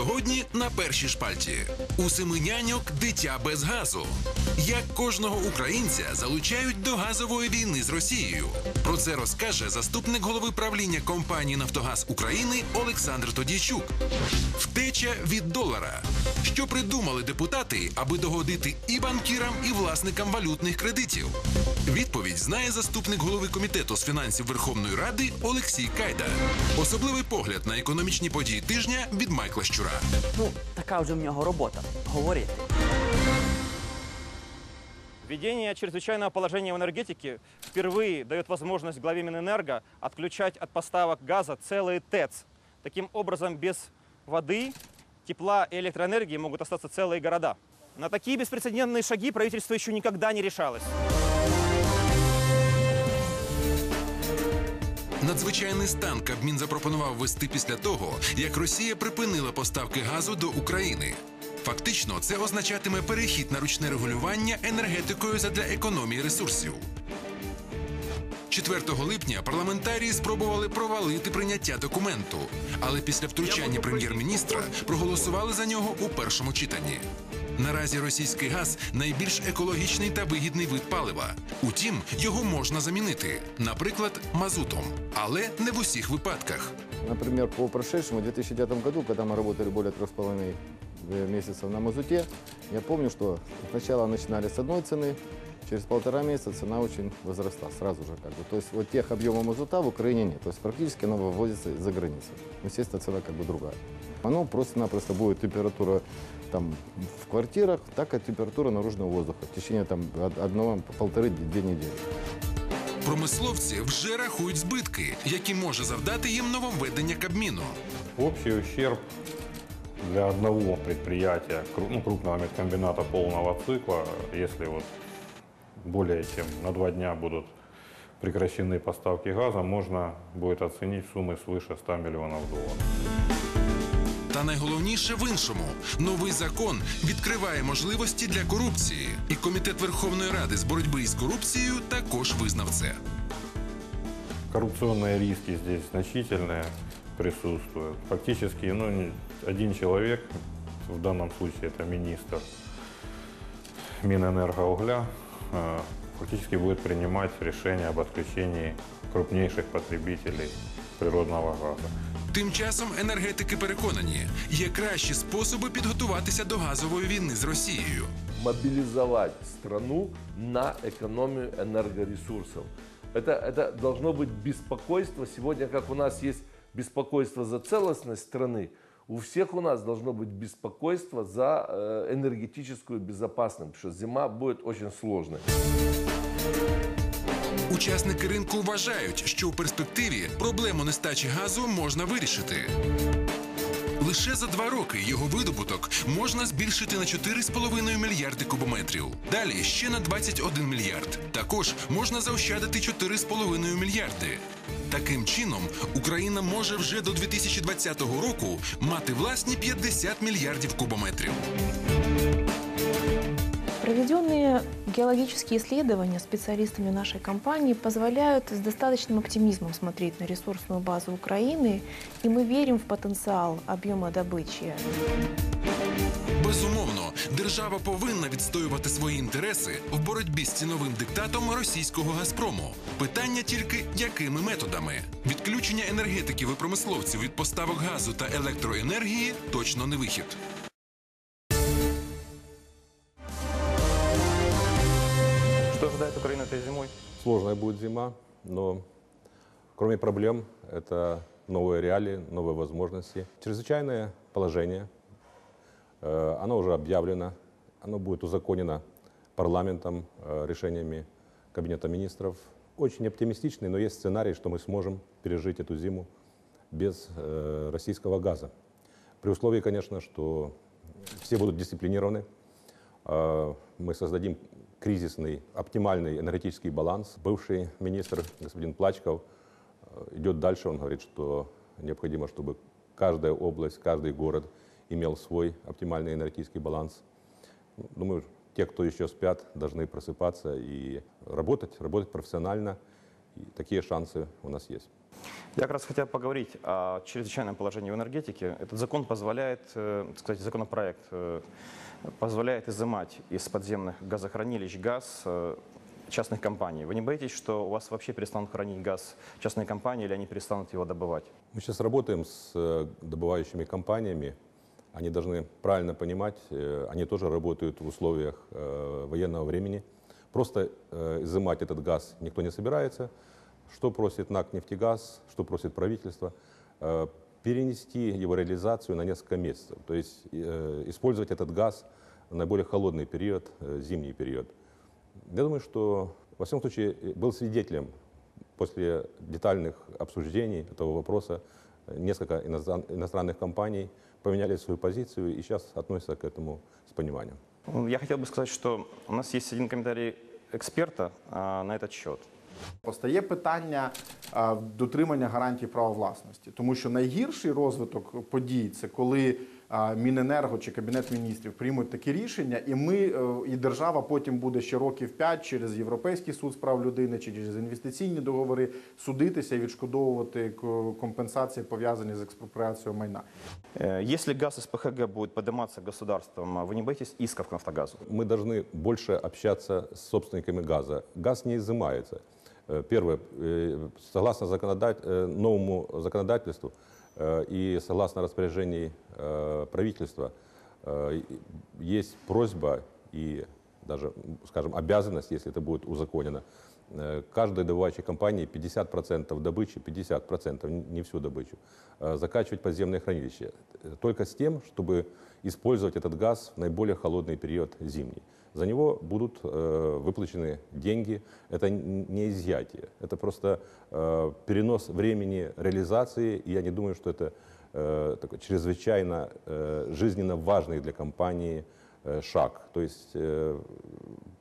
Сьогодні на першій шпальті у семи няньок дитя без газу. Як кожного українця залучають до газової війни з Росією. Про це розкаже заступник голови правління компанії Нафтогаз України Олександр Тодійчук. Втеча від долара. Що придумали депутати, аби догодити і банкірам, і власникам валютних кредитів? Відповідь знає заступник голови комітету з фінансів Верховної Ради Олексій Кайда. Особливий погляд на економічні події тижня від Майкла Щура. Ну, така вже в нього робота. Говорити. Введение чрезвычайного положения в энергетике впервые дает возможность главе Минэнерго отключать от поставок газа целые ТЭЦ. Таким образом, без воды, тепла и электроэнергии могут остаться целые города. На такие беспрецедентные шаги правительство еще никогда не решалось. Надзвичайний стан Кабмін запропонував ввести після того, як Росія припинила поставки газу до України. Фактично, це означатиме перехід на ручне регулювання енергетикою задля економії ресурсів. 4 липня парламентарії спробували провалити прийняття документу, але після втручання прем'єр-міністра проголосували за нього у першому читанні. Наразі російський газ найбільш екологічний та вигідний вид палива. Утім, його можна замінити, наприклад, мазутом, але не в усіх випадках. Например, по прошедшему 2009 году, когда мы работали более трех с половиной э, месяцев на мазуте, я помню, что сначала начинали с одной цены, через полтора месяца цена очень возросла сразу же. Как бы. То есть вот тех объемов мазута в Украине нет. То есть практически оно вывозится за границу. Естественно, цена как бы другая. Оно просто-напросто будет температура там, в квартирах, так и температура наружного воздуха в течение там, од- одного, полторы-две недели. Промисловці вже рахують збитки, які може завдати їм нововведення Кабміну. Общий ущерб для одного предприятия, кру- ну, крупного медкомбината полного цикла, если вот более чем на два дня будут прекращены поставки газа, можно будет оценить суммы свыше 100 миллионов долларов. Та найголовніше в іншому: новий закон відкриває можливості для корупції, і комітет Верховної Ради з боротьби із корупцією також визнав це. Коррупционные риски здесь значительные присутствуют. Фактически, ну, не- один человек, в данном случае это министр Минэнергоугля, э, фактически будет принимать решение об отключении крупнейших потребителей природного газа. Тим часом енергетики переконані, є кращі способи підготуватися до газової війни з Росією. мобилизовать страну на экономию энергоресурсов. Это, это должно быть беспокойство. Сегодня, как у нас есть беспокойство за целостность страны, у всех у нас должно быть беспокойство за э, энергетическую безопасность, потому что зима будет очень сложной. Учасники ринку вважають, що у перспективі проблему нестачі газу можна вирішити. Лише за два роки його видобуток можна збільшити на 4,5 мільярди кубометрів. Далі ще на 21 мільярд. Також можна заощадити 4,5 мільярди. Таким чином, Україна може вже до 2020 року мати власні 50 мільярдів кубометрів. Проведенные геологические исследования специалистами нашей компании позволяют с достаточным оптимизмом смотреть на ресурсную базу Украины, и мы верим в потенциал объема добычи. Безумовно, держава повинна відстоювати свої інтереси в боротьбі з ціновим диктатом російського Газпрому. Питання тільки якими методами. Відключення енергетиків і промисловців від поставок газу та електроенергії точно не вихід. Сложная будет зима, но кроме проблем, это новые реалии, новые возможности. Чрезвычайное положение, э, оно уже объявлено, оно будет узаконено парламентом, э, решениями Кабинета министров. Очень оптимистичный, но есть сценарий, что мы сможем пережить эту зиму без э, российского газа. При условии, конечно, что все будут дисциплинированы, мы создадим кризисный, оптимальный энергетический баланс. Бывший министр господин Плачков э, идет дальше, он говорит, что необходимо, чтобы каждая область, каждый город имел свой оптимальный энергетический баланс. Думаю, те, кто еще спят, должны просыпаться и работать, работать профессионально И такие шансы у нас есть. Я как раз хотел поговорить о чрезвычайном положении в энергетике. Этот закон позволяет, э, кстати, законопроект э, позволяет изымать из подземных газохранилищ газ э, частных компаний. Вы не боитесь, что у вас вообще перестанут хранить газ частные компании или они перестанут его добывать? Мы сейчас работаем с добывающими компаниями. Они должны правильно понимать, они тоже работают в условиях военного времени. Просто э, изымать этот газ никто не собирается. Что просит НАК «Нефтегаз», что просит правительство? Э, Перенести его реализацию на несколько месяцев. То есть э, использовать этот газ в наиболее холодный период, э, зимний период. Я думаю, что, во всяком случае, э, был свидетелем после детальных обсуждений этого вопроса несколько иностран- иностранных компаний поменяли свою позицию и сейчас относятся к этому с пониманием. Ну, Я хотел бы сказать, что у нас есть один комментарий эксперта а, на этот счет. Постає питання а, дотримання гарантій права власності, тому що найгірший розвиток подій це коли а, Міненерго чи Кабінет міністрів приймуть такі рішення, і ми е, і держава потім буде ще років 5 через Європейський суд з прав людини чи через інвестиційні договори судитися і відшкодовувати к- компенсації пов'язані з експропріацією майна. Э, Если газ из ПХГ будет подниматься государством, а вы не боитесь исков к «Нафтогазу»? Мы должны больше общаться с собственниками газа. Газ не изымается. Э, Первое, э, согласно законодат- э, новому законодательству э, и согласно распоряжений э, правительства, э, есть просьба и даже, скажем, обязанность, если это будет узаконено, э, каждой добывающей компании 50% добычи, 50%, н- не всю добычу, э, закачивать подземные хранилища. Э, Только с тем, чтобы использовать этот газ в наиболее холодный период зимний. За него будут э, выплачены деньги. Это не изъятие, это просто э, перенос времени реализации. И я не думаю, что это э, такой чрезвычайно э, жизненно важный для компании э, шаг. То есть э,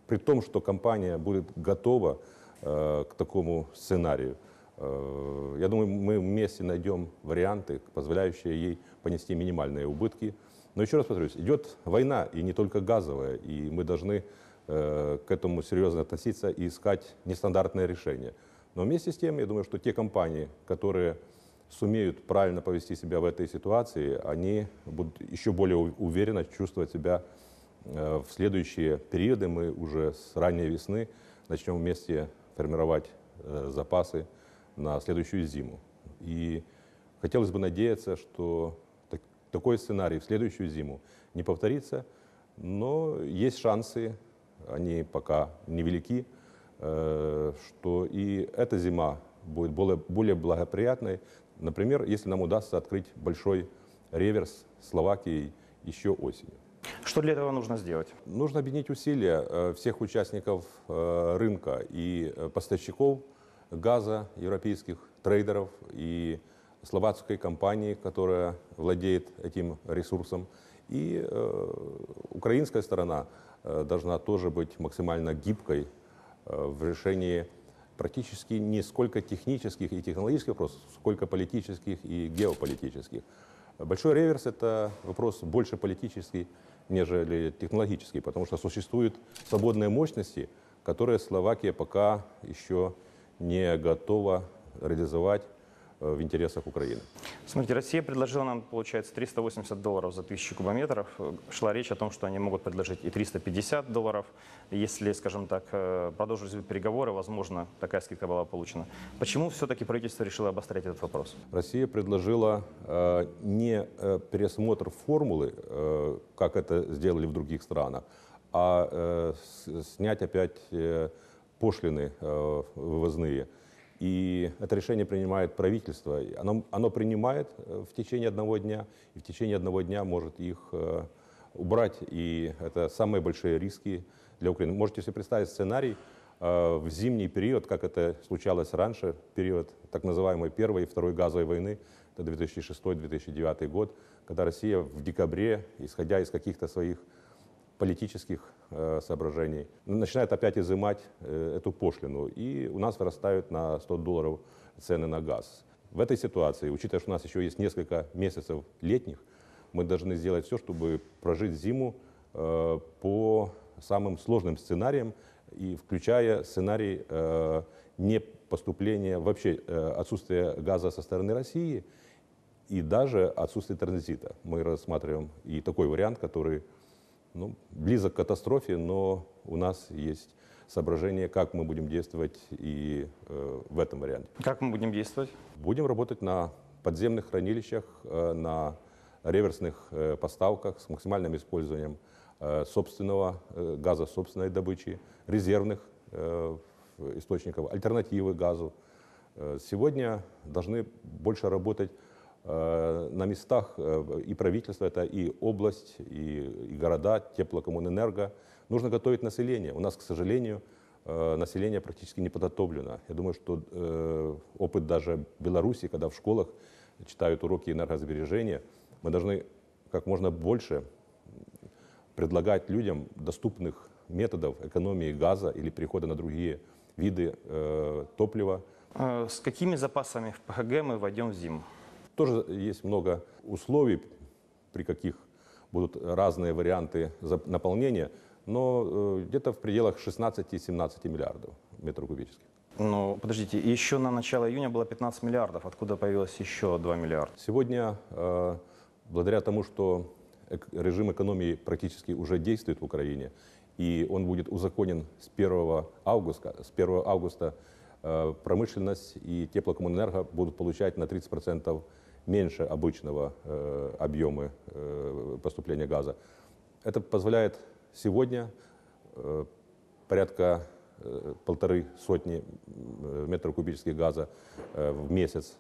при том, что компания будет готова э, к такому сценарию, э, я думаю, мы вместе найдем варианты, позволяющие ей понести минимальные убытки. Но еще раз повторюсь, идет война, и не только газовая, и мы должны э, к этому серьезно относиться и искать нестандартные решения. Но вместе с тем, я думаю, что те компании, которые сумеют правильно повести себя в этой ситуации, они будут еще более уверенно чувствовать себя э, в следующие периоды. Мы уже с ранней весны начнем вместе формировать э, запасы на следующую зиму. И хотелось бы надеяться, что так- такой сценарий в следующую зиму не повторится, но есть шансы, они пока невелики, э, что и эта зима будет более, более благоприятной. Например, если нам удастся открыть большой реверс Словакии еще осенью. Что для этого нужно сделать? Нужно объединить усилия э, всех участников э, рынка и э, поставщиков газа, европейских трейдеров и словацкой компании, которая владеет этим ресурсом. И э, украинская сторона э, должна тоже быть максимально гибкой э, в решении практически не сколько технических и технологических вопросов, сколько политических и геополитических. Большой реверс – это вопрос больше политический, нежели технологический, потому что существуют свободные мощности, которые Словакия пока еще не готова реализовать в интересах Украины. Смотрите, Россия предложила нам, получается, 380 долларов за тысячу кубометров. Э, Шла речь о том, что они могут предложить и 350 долларов. Если, скажем так, э, продолжились бы переговоры, возможно, такая скидка была получена. Почему все-таки правительство решило обострять этот вопрос? Россия предложила э, не э, пересмотр формулы, э, как это сделали в других странах, а э, снять опять э, пошлины э, вывозные. И это решение принимает правительство. Оно, оно принимает э, в течение одного дня, и в течение одного дня может их э, убрать. И это самые большие риски для Украины. Можете себе представить сценарий э, в зимний период, как это случалось раньше, период так называемой первой и второй газовой войны, это 2006-2009 год, когда Россия в декабре, исходя из каких-то своих политических э, соображений, начинает опять изымать э, эту пошлину. И у нас вырастают на 100 долларов цены на газ. В этой ситуации, учитывая, что у нас еще есть несколько месяцев летних, мы должны сделать все, чтобы прожить зиму э, по самым сложным сценариям, и включая сценарий не поступления, вообще э, отсутствие газа со стороны России и даже отсутствие транзита. Мы рассматриваем и такой вариант, который ну, близок к катастрофе, но у нас есть соображение, как мы будем действовать и э, в этом варианте. Как мы будем действовать? Будем работать на подземных хранилищах, э, на реверсных э, поставках с максимальным использованием э, собственного э, газа, собственной добычи, резервных э, источников, альтернативы газу. Э, Сегодня должны больше работать на местах э, и правительство, это и область, и, и города, теплокоммунэнерго. Нужно готовить население. У нас, к сожалению, э, население практически не подготовлено. Я думаю, что э, опыт даже Беларуси, когда в школах читают уроки энергосбережения, мы должны как можно больше предлагать людям доступных методов экономии газа или перехода на другие виды э, топлива. Э, С какими запасами в ПГ мы войдем в зиму? Тоже есть много условий, при каких будут разные варианты наполнения, но э, где-то в пределах 16-17 миллиардов метров кубических. Ну, подождите, еще на начало июня было 15 миллиардов. Откуда появилось еще 2 миллиарда? Сегодня, э, благодаря тому, что режим экономии практически уже действует в Украине, и он будет узаконен с 1 августа, с 1 августа э, промышленность и теплокоммунэнерго будут получать на 30% меньше обычного э, объемы э, поступления газа. Это позволяет сегодня э, порядка э, полторы сотни метров кубических газа в месяц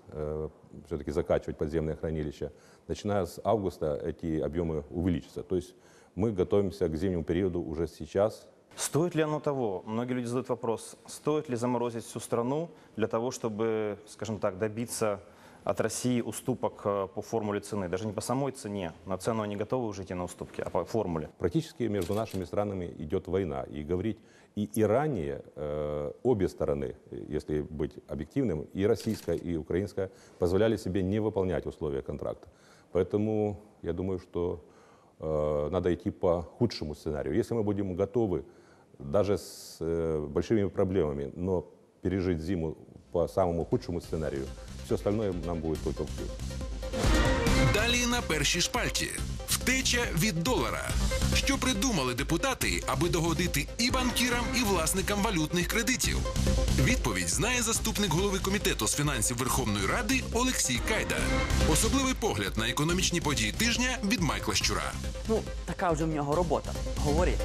все-таки закачивать подземные хранилища. Начиная с августа эти объемы увеличатся. То есть мы готовимся к зимнему периоду уже сейчас. Стоит ли оно того? Многие люди задают вопрос, стоит ли заморозить всю страну для того, чтобы, скажем так, добиться от России уступок э, по формуле цены. Даже не по самой цене, на цену они готовы уже идти на уступки, а по формуле. Практически между нашими странами идет война. И говорить и, и ранее э, обе стороны, если быть объективным, и российская, и украинская, позволяли себе не выполнять условия контракта. Поэтому я думаю, что э, надо идти по худшему сценарию. Если мы будем готовы даже с э, большими проблемами, но пережить зиму по самому худшему сценарию, все остальное нам будет только в плюс. Далі на першій шпальті втеча від долара. Що придумали депутати, аби догодити і банкірам, і власникам валютних кредитів? Відповідь знає заступник голови комітету з фінансів Верховної Ради Олексій Кайда. Особливий погляд на економічні події тижня від Майкла Щура. Ну, така вже в нього робота. Говорити.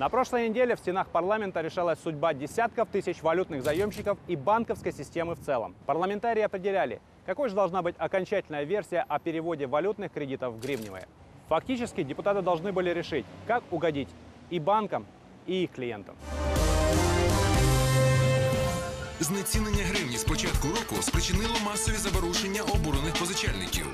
На прошлой неделе в стенах парламента решалась судьба десятков тысяч валютных заемщиков и банковской системы в целом. Парламентарии определяли, какой же должна быть окончательная версия о переводе валютных кредитов в гривневые. Фактически депутаты должны были решить, как угодить и банкам, и их клиентам. Знецінення гривні з початку року спричинило масові заворушення обурених позичальників.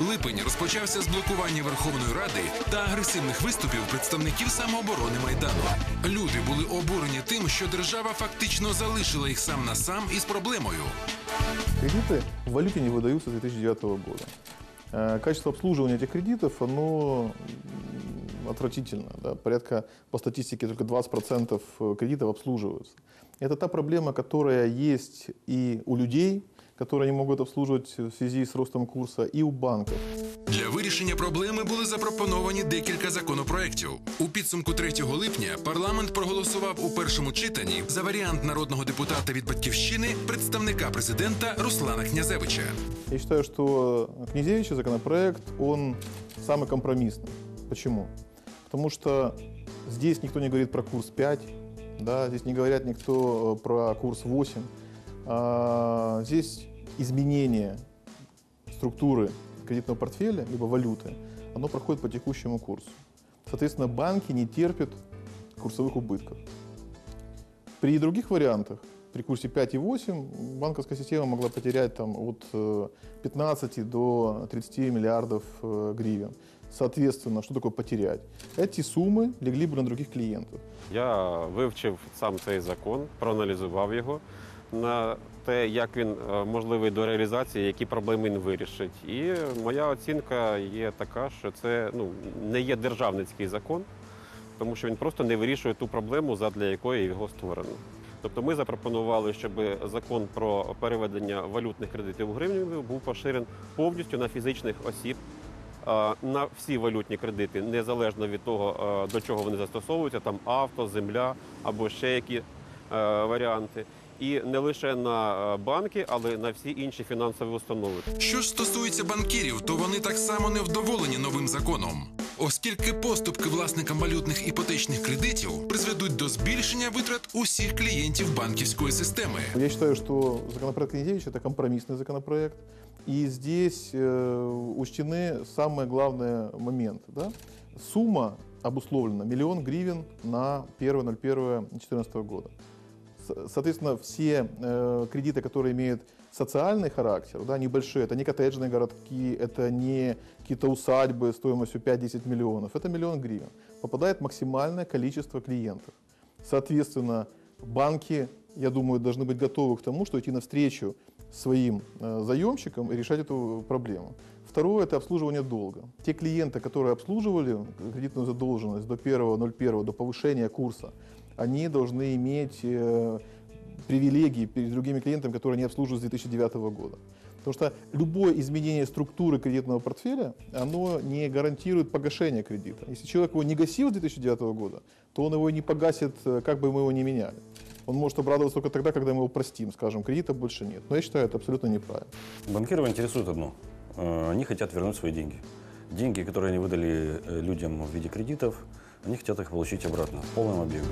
Липень розпочався з блокування Верховної Ради та агресивних виступів представників самооборони Майдану. Люди були обурені тим, що держава фактично залишила їх сам на сам із проблемою. Кредиты в валюте не выдаются с 2009 года. Э, Качество обслуживания этих кредитов, оно м, отвратительно. Да? Порядка, по статистике, только 20% кредитов обслуживаются. Это та проблема, которая есть и у людей, которые не могут обслуживать в связи с ростом курса, и у банков. Для вирішення проблеми були запропоновані декілька законопроєктів. У підсумку 3 липня парламент проголосував у першому читанні за варіант народного депутата від батьківщини, представника президента Руслана Князевича. Я считаю, что Князевича законопроект, он самый компромиссный. Почему? Потому что здесь никто не говорит про курс 5, да, здесь не говорят никто э, про курс 8. А, здесь изменение структуры кредитного портфеля, либо валюты, оно проходит по текущему курсу. Соответственно, банки не терпят курсовых убытков. При других вариантах, при курсе 5 и 8, банковская система могла потерять там, от э, 15 до 30 миллиардов э, гривен. Соответственно, что такое потерять? Эти суммы легли бы на других клиентов. Я вивчив сам цей закон, проаналізував його на те, як він е, можливий до реалізації, які проблеми він вирішить. І моя оцінка є така, що це ну, не є державницький закон, тому що він просто не вирішує ту проблему, задля якої його створено. Тобто ми запропонували, щоб закон про переведення валютних кредитів у гривню був поширен повністю на фізичних осіб, а, на всі валютні кредити, незалежно від того, до чого вони застосовуються, там авто, земля або ще які е, варіанти. І не лише на е, банки, але на всі інші фінансові установи. Що ж стосується банкірів, то вони так само невдоволені новим законом, оскільки поступки власникам валютних іпотечних кредитів призведуть до збільшення витрат усіх клієнтів банківської системи. Я считаю, что законопроект Князевича – это компромиссный законопроект. И здесь э, учтены самые главные моменты. Да? Сумма обусловлена миллион гривен на 1.01.2014 года. С- Соответственно, все э, кредиты, которые имеют социальный характер, да, небольшие, это не коттеджные городки, это не какие-то усадьбы стоимостью 5-10 миллионов, это миллион гривен, попадает максимальное количество клиентов. Соответственно, банки, я думаю, должны быть готовы к тому, что идти навстречу своим э, заемщикам и решать эту проблему. Второе – это обслуживание долга. Те клиенты, которые обслуживали кредитную задолженность до 1.01, до повышения курса, они должны иметь э, привилегии перед другими клиентами, которые не обслуживают с 2009 года. Потому что любое изменение структуры кредитного портфеля, оно не гарантирует погашение кредита. Если человек его не гасил с 2009 года, то он его не погасит, э, как бы мы его ни меняли. Он может обрадоваться только тогда, когда мы его простим, скажем, кредита больше нет. Но я считаю, это абсолютно неправильно. Банкиров интересует одно. Э, Они хотят вернуть свои деньги. Деньги, которые они выдали э, людям в виде кредитов, они хотят их получить обратно в полном объеме.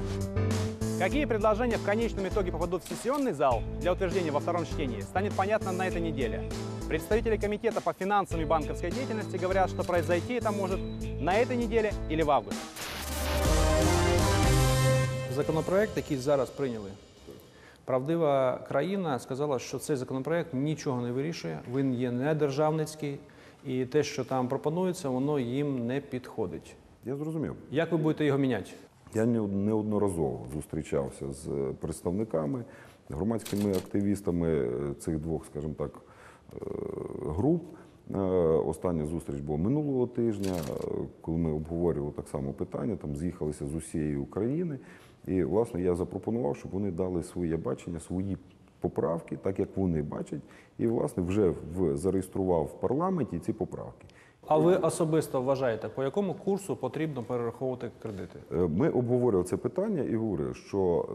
Какие предложения в конечном итоге попадут в сессионный зал для утверждения во втором чтении, станет понятно на этой неделе. Представители Комитета по финансам и банковской деятельности говорят, что произойти это может на этой неделе или в августе. Законопроект, який зараз прийняли, правдива країна сказала, що цей законопроект нічого не вирішує, він є недержавницький, і те, що там пропонується, воно їм не підходить. Я зрозумів. Як ви будете його міняти? Я не- неодноразово зустрічався з представниками, громадськими активістами е, цих двох, скажімо так, е, груп. Е, Остання зустріч була минулого тижня, коли ми обговорювали так само питання, там з'їхалися з усієї України. І, власне, я запропонував, щоб вони дали своє бачення, свої поправки, так як вони бачать, і, власне, вже в, зареєстрував в парламенті ці поправки. А ви особисто вважаєте, по якому курсу потрібно перераховувати кредити? Е, Ми обговорювали це питання і говорили, що е,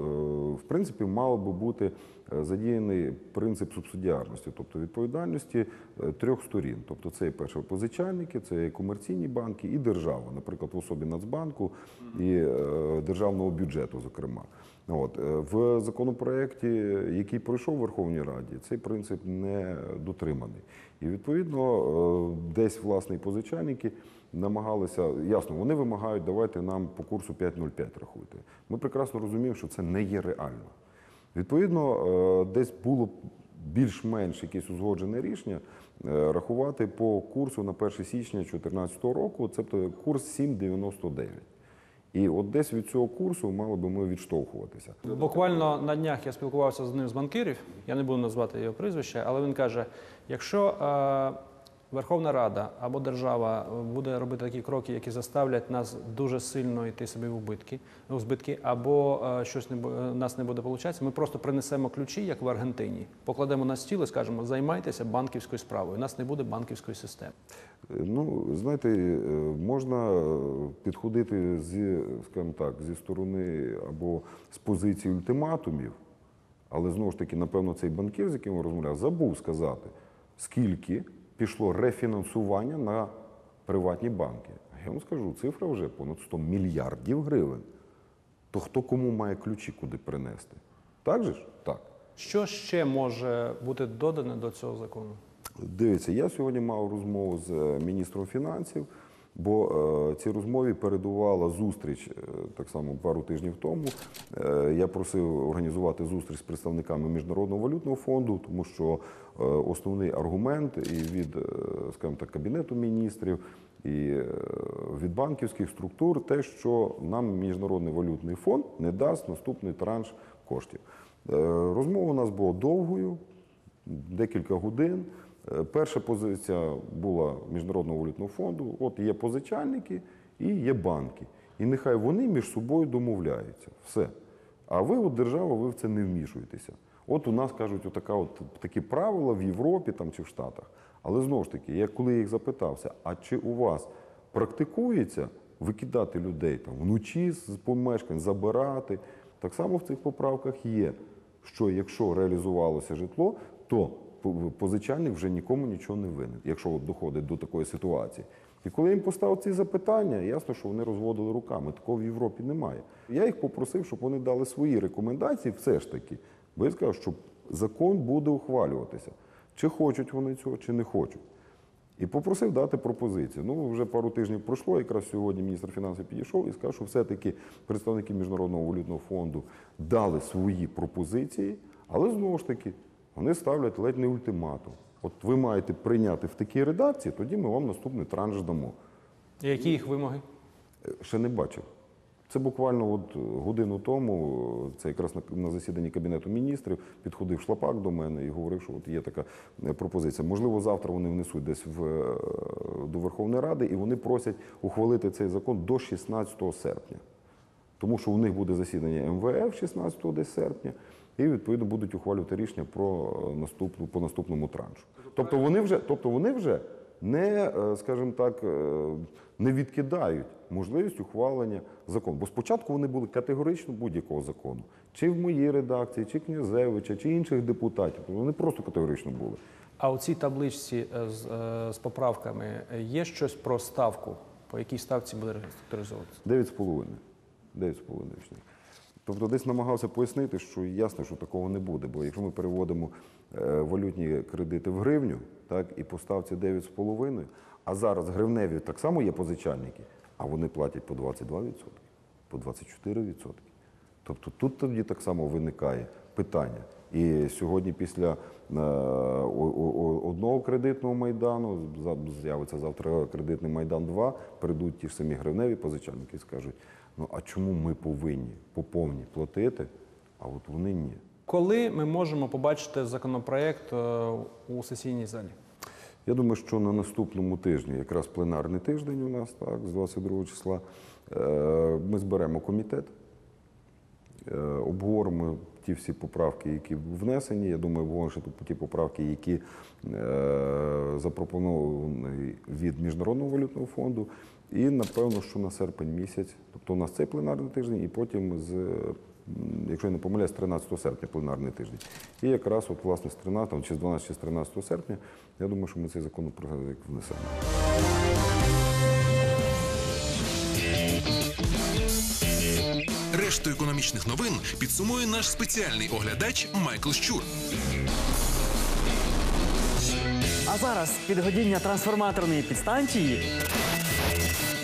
в принципі мав би бути е, задіяний принцип субсидіарності, тобто відповідальності трьох сторін. Тобто це і перше позичальники, це і комерційні банки і держава, наприклад, в особі Нацбанку і державного бюджету, зокрема. От е, в законопроекті, який пройшов в Верховній Раді, цей принцип не дотриманий. І відповідно е, десь власне і позичальники намагалися ясно, вони вимагають, давайте нам по курсу 5.05 рахуйте. Ми прекрасно розуміємо, що це не є реально. Відповідно, е, десь було більш-менш якесь узгоджене рішення рахувати по курсу на 1 січня 2014 року, тобто курс 7,99. І от десь від цього курсу мали би ми відштовхуватися. Буквально на днях я спілкувався з одним з банкирів, я не буду назвати його прізвище, але він каже: якщо е, Верховна Рада або держава буде робити такі кроки, які заставлять нас дуже сильно йти собі в убитки, в збитки, або е, щось не е, нас не буде получатися, ми просто принесемо ключі, як в Аргентині, покладемо на стіл і скажемо, займайтеся банківською справою. У нас не буде банківської системи. Ну, знаєте, е, можна е, підходити зі, скажімо так, зі сторони або з позиції ультиматумів, але знову ж таки, напевно, цей банкір, з яким розмовляв, забув сказати, скільки пішло рефінансування на приватні банки. Я вам скажу, цифра вже понад 100 мільярдів гривень. То хто кому має ключі куди принести? Так же ж? Так. Що ще може бути додане до цього закону? Дивіться, я сьогодні мав розмову з е, міністром фінансів, бо е, цій розмові передувала зустріч е, так само пару тижнів тому. Е, я просив організувати зустріч з представниками Міжнародного валютного фонду, тому що основний аргумент і від, скажімо так, кабінету міністрів. І від банківських структур те, що нам Міжнародний валютний фонд не дасть наступний транш коштів. Розмова у нас була довгою, декілька годин. Е, Перша позиція була Міжнародного валютного фонду. От є позичальники і є банки. І нехай вони між собою домовляються. Все. А ви, от держава, ви в це не вмішуєтеся. От у нас кажуть, отака от, такі правила в Європі там, чи в Штатах. Але знову ж таки, я коли їх запитався, а чи у вас практикується викидати людей там, вночі з помешкань, забирати, так само в цих поправках є, що якщо реалізувалося житло, то позичальник вже нікому нічого не винен, якщо доходить до такої ситуації. І коли я їм поставив ці запитання, ясно, що вони розводили руками. Такого в Європі немає. Я їх попросив, щоб вони дали свої рекомендації, все ж таки. Бо я сказав, що закон буде ухвалюватися. Чи хочуть вони цього, чи не хочуть. І попросив дати пропозицію. Ну, вже пару тижнів пройшло, якраз сьогодні міністр фінансів підійшов і сказав, що все-таки представники Міжнародного валютного фонду дали свої пропозиції, але знову ж таки вони ставлять ледь не ультиматум. От ви маєте прийняти в такій редакції, тоді ми вам наступний транш дамо. І які їх вимоги? Е, Ще не бачив. Це буквально от годину тому, це якраз на, засіданні Кабінету міністрів, підходив шлапак до мене і говорив, що от є така е, пропозиція. Можливо, завтра вони внесуть десь в, е, до Верховної Ради і вони просять ухвалити цей закон до 16 серпня. Тому що у них буде засідання МВФ 16 десь серпня, і відповідно будуть ухвалювати рішення про е, наступну по наступному траншу. Тобто вони вже, тобто вони вже не, е, скажімо так, е, не відкидають можливість ухвалення закону. Бо спочатку вони були категорично будь-якого закону, чи в моїй редакції, чи Князевича, чи інших депутатів. Вони просто категорично були. А у цій табличці з, з поправками є щось про ставку? По якій ставці буде реструктуризовуватися? 9,5. 9,5 річних. Тобто десь намагався пояснити, що ясно, що такого не буде. Бо якщо ми переводимо е, валютні кредити в гривню, так, і по ставці 9,5, а зараз гривневі так само є позичальники, а вони платять по 22%, по 24%. Тобто тут тоді так само виникає питання. І сьогодні після е, одного кредитного майдану з'явиться завтра кредитний майдан 2, прийдуть ті ж самі гривневі позичальники і скажуть: ну а чому ми повинні по повній платити, а от вони ні. Коли ми можемо побачити законопроект е, у сесійній залі? Я думаю, що на наступному тижні, якраз пленарний тиждень у нас, так, з 22 числа, е, ми зберемо комітет, е, обговоримо ті всі поправки, які внесені. Я думаю, обговоримо ще ті поправки, які запропоновані від Міжнародного валютного фонду. І напевно, що на серпень місяць, тобто у нас цей пленарний тиждень, і потім з. Якщо я не помиляюсь, з 13 серпня пленарний тиждень. І якраз от, власне, з 13 чи з 12 чи з 13 серпня, я думаю, що ми цей законопроект внесемо. Решту економічних новин підсумує наш спеціальний оглядач Майкл Щур. А зараз підгодіння трансформаторної підстанції.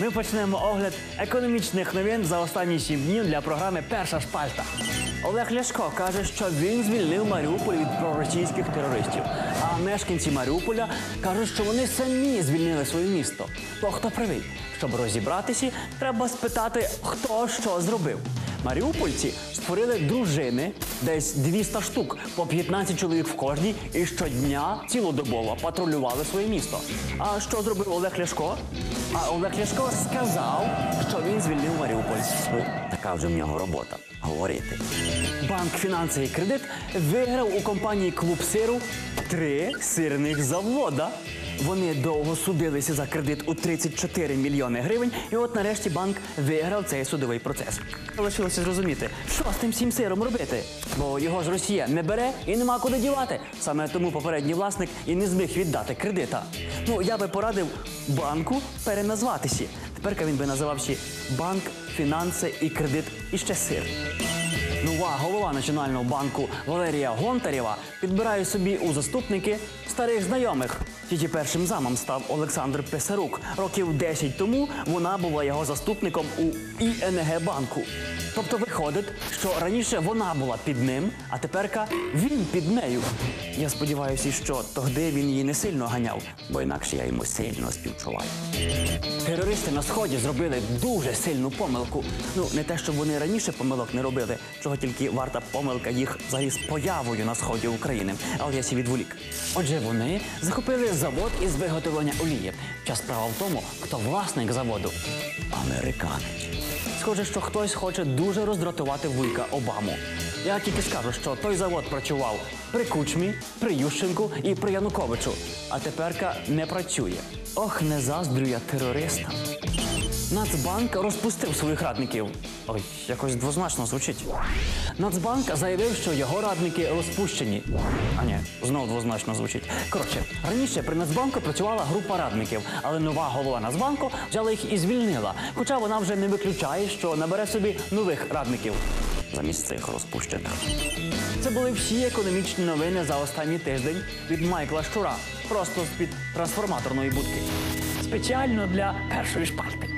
Ми почнемо огляд економічних новин за останні сім днів для програми Перша шпальта. Олег Ляшко каже, що він звільнив Маріуполь від проросійських терористів. А мешканці Маріуполя кажуть, що вони самі звільнили своє місто. То хто правий? Щоб розібратися, треба спитати, хто що зробив. Маріупольці створили дружини, десь 200 штук, по 15 чоловік в кожній, і щодня цілодобово патрулювали своє місто. А що зробив Олег Ляшко? А Олег Ляшко сказав, що він звільнив Маріуполь. Така вже в нього робота говорити. Банк фінанси і кредит виграв у компанії Клуб сиру три сирних завода. Вони довго судилися за кредит у 34 мільйони гривень, і от нарешті банк виграв цей судовий процес. Лишилося зрозуміти, що з тим всім сиром робити, бо його ж Росія не бере і нема куди дівати. Саме тому попередній власник і не зміг віддати кредита. Ну я би порадив банку переназватися. Тепер він би називався банк, фінанси і кредит і ще сир. Нова голова Національного банку Валерія Гонтарєва підбирає собі у заступники старих знайомих. Тільки першим замом став Олександр Писарук. Років 10 тому вона була його заступником у ІНГ банку. Тобто виходить, що раніше вона була під ним, а теперка він під нею. Я сподіваюся, що тоді він її не сильно ганяв, бо інакше я йому сильно співчуваю. Терористи на сході зробили дуже сильну помилку. Ну не те, щоб вони раніше помилок не робили, чого тільки варта помилка їх взагалі з появою на сході України. Але я сі відволік. Отже, вони захопили завод із виготовлення олії. Вся справа в тому, хто власник заводу американець. схоже, що хтось хоче дуже роздратувати вуйка Обаму. Я тільки скажу, що той завод працював при Кучмі, при Ющенку і при Януковичу, а теперка не працює. Ох, не заздрю я терористам. Нацбанк розпустив своїх радників. Ой, якось двозначно звучить. Нацбанк заявив, що його радники розпущені. А ні, знову двозначно звучить. Коротше, раніше при Нацбанку працювала група радників, але нова голова Нацбанку взяла їх і звільнила. Хоча вона вже не виключає, що набере собі нових радників замість цих розпущених. Це були всі економічні новини за останній тиждень від Майкла Щура, просто з-під трансформаторної будки. Спеціально для першої шпальти.